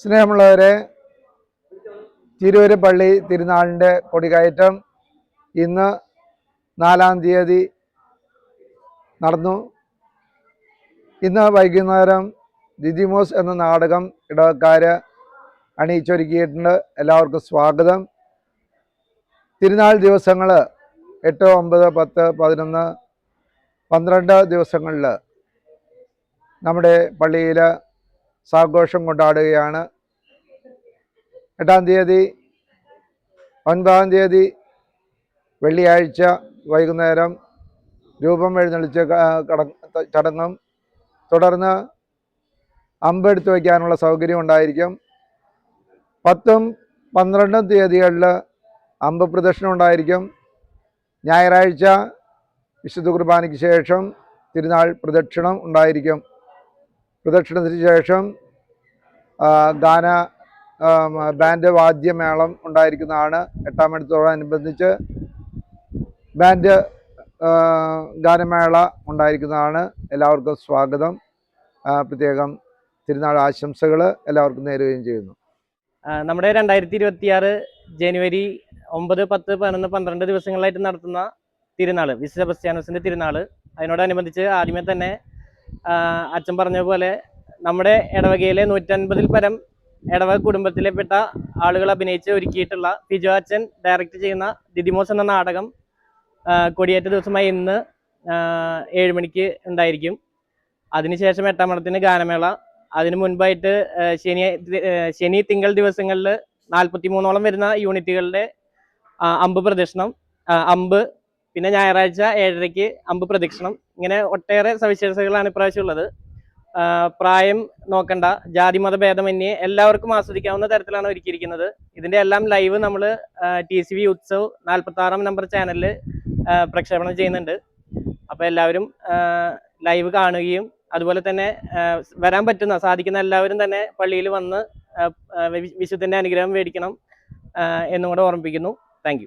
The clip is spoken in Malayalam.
സ്നേഹമുള്ളവരെ തിരൂര് പള്ളി തിരുനാളിന്റെ കൊടികയറ്റം ഇന്ന് നാലാം തീയതി നടന്നു. ഇന്ന് വൈകുന്നേരം ദിദിമോസ് എന്ന നാടകം ഇടവക്കാർ അണിയിച്ചൊരുക്കിയിട്ടുണ്ട്. എല്ലാവർക്കും സ്വാഗതം. തിരുനാൾ ദിവസങ്ങൾ എട്ട് ഒമ്പത് പത്ത് പതിനൊന്ന് പന്ത്രണ്ട് ദിവസങ്ങളിൽ നമ്മുടെ പള്ളിയിൽ സാഘോഷം കൊണ്ടാടുകയാണ്. എട്ടാം തീയതി ഒൻപതാം തീയതി വെള്ളിയാഴ്ച വൈകുന്നേരം രൂപം എഴുന്നള്ളിച്ച് ചടങ്ങും. തുടർന്ന് അമ്പെടുത്ത് വയ്ക്കാനുള്ള സൗകര്യം ഉണ്ടായിരിക്കും. പത്തും പന്ത്രണ്ടും തീയതികളിൽ അമ്പ് പ്രദക്ഷിണം ഉണ്ടായിരിക്കും. ഞായറാഴ്ച വിശുദ്ധ കുർബാനയ്ക്ക് ശേഷം തിരുനാൾ പ്രദക്ഷിണം ഉണ്ടായിരിക്കും. പ്രദക്ഷിണത്തിന് ശേഷം ഗാന ബാൻഡ് വാദ്യമേളം ഉണ്ടായിരിക്കുന്നതാണ്. എട്ടാം മണിത്തോടനുബന്ധിച്ച് ബാൻഡ് ഗാനമേള ഉണ്ടായിരിക്കുന്നതാണ്. എല്ലാവർക്കും സ്വാഗതം. പ്രത്യേകം തിരുനാൾ ആശംസകൾ എല്ലാവർക്കും നേരുകയും ചെയ്യുന്നു. നമ്മുടെ രണ്ടായിരത്തി ഇരുപത്തിയാറ് ജനുവരി ഒമ്പത് പത്ത് പതിനൊന്ന് പന്ത്രണ്ട് ദിവസങ്ങളിലായിട്ട് നടത്തുന്ന തിരുനാൾ വിശുദ്ധ സെബസ്ത്യാനോസിന്റെ തിരുനാൾ അതിനോടനുബന്ധിച്ച് ആദ്യമേ തന്നെ അച്ഛൻ പറഞ്ഞ പോലെ നമ്മുടെ ഇടവകയിലെ നൂറ്റൻപതിൽ പരം ഇടവക കുടുംബത്തിലെപ്പെട്ട ആളുകൾ അഭിനയിച്ച് ഒരുക്കിയിട്ടുള്ള ഫിജോ അച്ഛൻ ഡയറക്റ്റ് ചെയ്യുന്ന ദിദിമോസ് എന്ന നാടകം കൊടിയേറ്റ ദിവസമായി ഇന്ന് ഏഴുമണിക്ക് ഏഴ് മണിക്ക് ഉണ്ടായിരിക്കും. അതിനുശേഷം എട്ടാം മണത്തിന് ഗാനമേള. അതിനു മുൻപായിട്ട് ശനി ശനി തിങ്കൾ ദിവസങ്ങളിൽ നാൽപ്പത്തി മൂന്നോളം വരുന്ന യൂണിറ്റുകളുടെ അമ്പ് പ്രദർശനം. അമ്പ് പിന്നെ ഞായറാഴ്ച ഏഴരയ്ക്ക് അമ്പ് പ്രദക്ഷിണം. ഇങ്ങനെ ഒട്ടേറെ സവിശേഷതകളാണ് ഇപ്രാവശ്യം ഉള്ളത്. പ്രായം നോക്കണ്ട ജാതി മത ഭേദമന്യേ എല്ലാവർക്കും ആസ്വദിക്കാവുന്ന തരത്തിലാണ് ഒരുക്കിയിരിക്കുന്നത്. ഇതിന്റെ എല്ലാം ലൈവ് നമ്മൾ ടി സി വി ഉത്സവ് നാൽപ്പത്തി ആറാം നമ്പർ ചാനലിൽ പ്രക്ഷേപണം ചെയ്യുന്നുണ്ട്. അപ്പോൾ എല്ലാവരും ലൈവ് കാണുകയും അതുപോലെ തന്നെ വരാൻ പറ്റുന്ന സാധിക്കുന്ന എല്ലാവരും തന്നെ പള്ളിയിൽ വന്ന് വിശുദ്ധന്റെ അനുഗ്രഹം മേടിക്കണം എന്നും കൂടെ ഓർമ്മിപ്പിക്കുന്നു. താങ്ക്